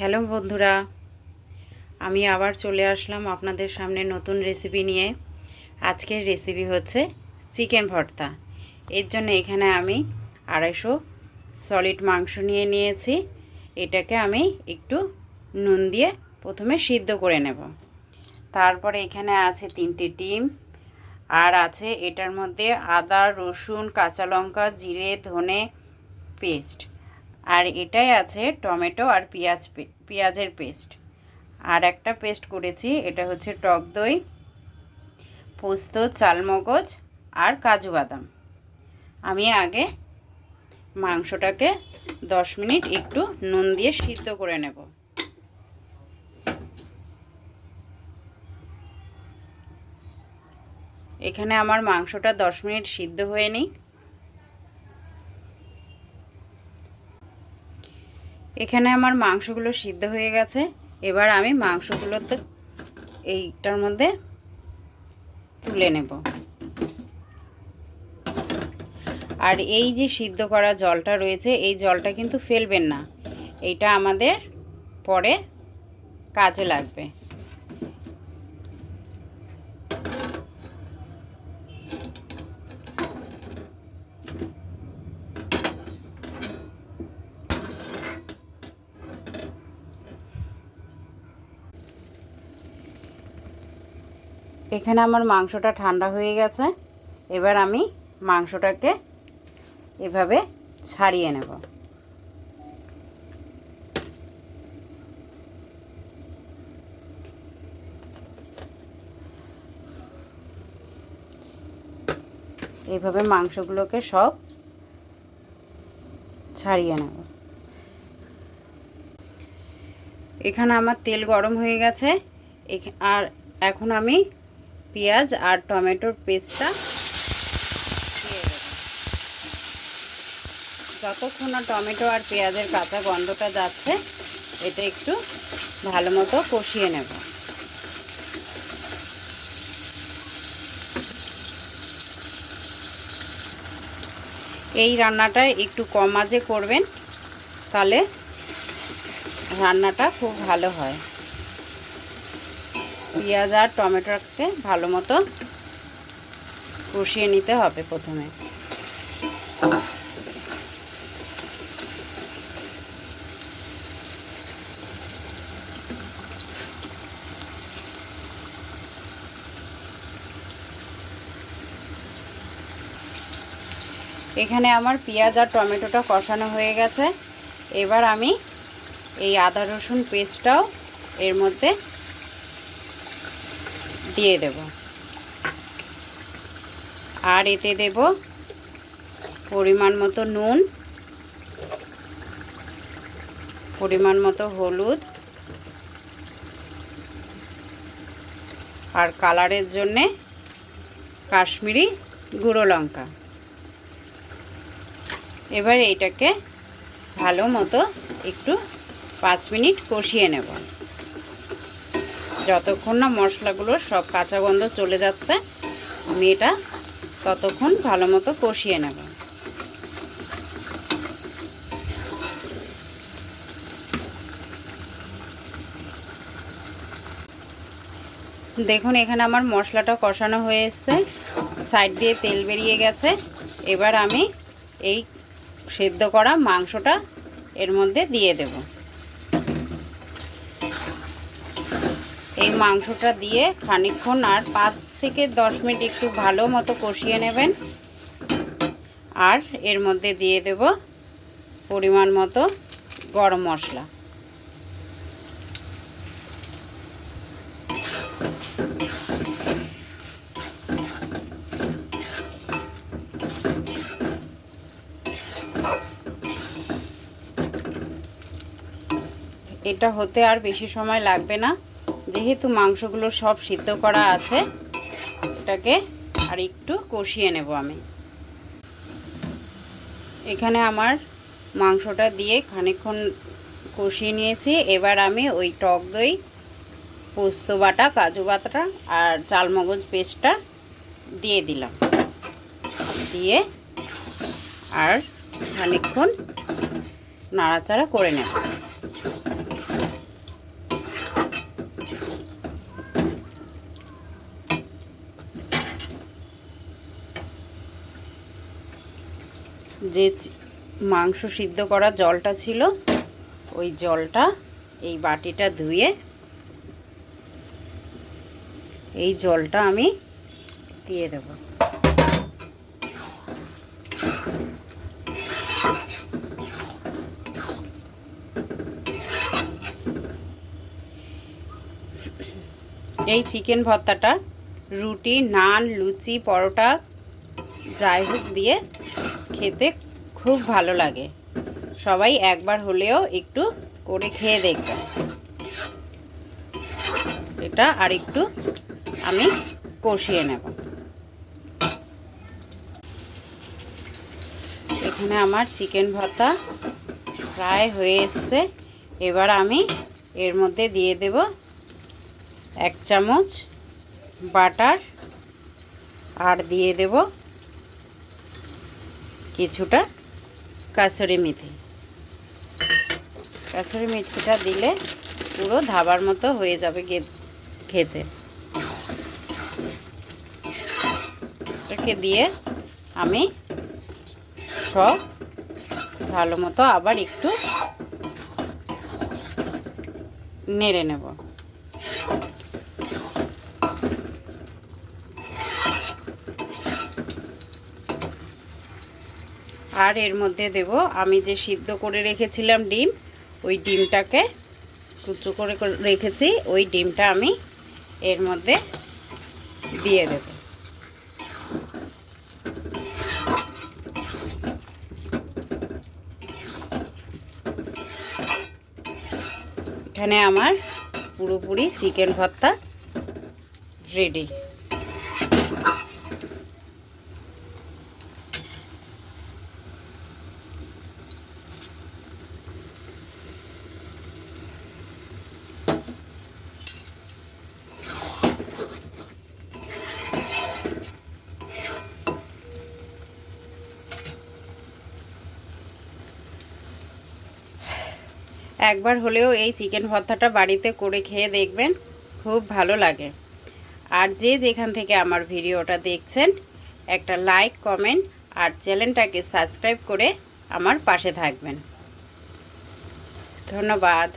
Hello বন্ধুরা, আমি আবার চলে আসলাম আপনাদের সামনে নতুন রেসিপি নিয়ে। আজকের রেসিপি হচ্ছে চিকেন ভর্তা। এর জন্য এখানে আমি আড়াইশো সলিড মাংস নিয়ে নিয়েছি। এটাকে আমি একটু নুন দিয়ে প্রথমে সিদ্ধ করে নেব। তারপরে এখানে আছে তিনটে ডিম, আর আছে এটার মধ্যে আদা, রসুন, কাঁচা লঙ্কা, জিরে, ধনে, পেস্ট। আর এটাই আছে টমেটো আর পেঁয়াজ পেঁয়াজের পেস্ট। আর একটা পেস্ট করেছি, এটা হচ্ছে টক দই, পোস্ত, চালমগজ আর কাজু বাদাম। আমি আগে মাংসটাকে দশ মিনিট একটু নুন দিয়ে সিদ্ধ করে নেব। এখানে আমার মাংসটা দশ মিনিট সিদ্ধ হয়ে নিই এখানে আমার মাংসগুলো সিদ্ধ হয়ে গেছে। এবার আমি মাংসগুলোতে এইটার মধ্যে তুলে নেব। আর এই যে সিদ্ধ করা জলটা রয়েছে, এই জলটা কিন্তু ফেলবেন না। এইটা আমাদের পরে কাজে লাগবে। এখানে আমার মাংসটা ঠান্ডা হয়ে গেছে। এবার আমি মাংসটাকে এভাবে ছাড়িয়ে নেব। এইভাবে মাংসগুলোকে সব ছাড়িয়ে নেব। এখানে আমার তেল গরম হয়ে গেছে। আর এখন আমি পেঁয়াজ আর টমেটোর পেস্টটা যতক্ষণ না টমেটো আর পেঁয়াজের কাঁচা গন্ধটা যাচ্ছে, এটা একটু ভালো মতো কষিয়ে নেব। এই রান্নাটা একটু কম আজে করবেন, তাহলে রান্নাটা খুব ভালো হয়। পেঁয়াজ আর টমেটোকে ভালো মতো কষিয়ে নিতে হবে প্রথমে। এখানে আমার পেঁয়াজ আর টমেটোটা কষানো হয়ে গেছে। এবার আমি এই আদা রসুন পেস্টটাও এর মধ্যে দিয়ে দেব। আর এতে দেব পরিমাণ মতো নুন, পরিমাণ মতো হলুদ, আর কালারের জন্যে কাশ্মীরি গুঁড়ো লঙ্কা। এবার এইটাকে ভালো মতো একটু পাঁচ মিনিট কষিয়ে নেব। যতক্ষণ না মশলাগুলো সব কাঁচা গন্ধ চলে যাচ্ছে, আমি এটা ততক্ষণ ভালো মতো কষিয়ে নেব। দেখুন, এখানে আমার মশলাটা কষানো হয়ে এসছে। সাইড দিয়ে তেল বেরিয়ে গেছে। এবার আমি এই সেদ্ধ করা মাংসটা এর মধ্যে দিয়ে দেবো। এই মাংসটা দিয়ে খানিক্ষণ আর পাঁচ থেকে দশ মিনিট একটু ভালো মতো কষিয়ে নেবেন। আর এর মধ্যে দিয়ে দেব পরিমাণ মতো গরম মশলা। এটা হতে আর বেশি সময় লাগবে না। যেহেতু মাংসগুলো সব সিদ্ধ করা আছে, এটাকে আর একটু কষিয়ে নেব আমি। এখানে আমার মাংসটা দিয়ে খানিক্ষণ কষিয়ে নিয়েছি। এবার আমি ওই টক দই, পোস্ত বাটা, কাজু বাটাটা আর চালমগজ পেস্টটা দিয়ে দিলাম। দিয়ে আর খানিক্ষণ নাড়াচাড়া করে নেব। যে মাংস সিদ্ধ করা জলটা ছিল, ওই জলটা এই বাটিটা ধুয়ে এই জলটা আমি দিয়ে দেব। এই চিকেন ভর্তাটা, রুটি, নান, লুচি, পরোটা, যাই হোক দিয়ে খেতে খুব ভালো লাগে। সবাই একবার হলেও একটু করে খেয়ে দেখবেন। এটা আর একটু আমি কষিয়ে নেব। এখানে আমার চিকেন ভর্তা প্রায় হয়ে এসছে। এবার আমি এর মধ্যে দিয়ে দেব এক চামচ বাটার আর দিয়ে দেব কিছুটা কাসুরি মেথি। কাসুরি মেথিটা দিলে পুরো ধাবার মতো হয়ে যাবে খেতে। এটাকে দিয়ে আমি সব ভালো মতো আবার একটু নেড়ে নেব। আর এর মধ্যে দেব, আমি যে সিদ্ধ করে রেখেছিলাম ডিম, ওই ডিমটাকে কুচো করে রেখেছি, ওই ডিমটা আমি এর মধ্যে দিয়ে দেব। এখানে আমার পুরোপুরি চিকেন ভর্তা রেডি। একবার হলেও এই চিকেন ভর্তাটা বাড়িতে করে খেয়ে দেখবেন, খুব ভালো লাগে। আর যে যেখান থেকে আমার ভিডিওটা দেখছেন, একটা লাইক, কমেন্ট আর চ্যানেলটাকে সাবস্ক্রাইব করে আমার পাশে থাকবেন। ধন্যবাদ।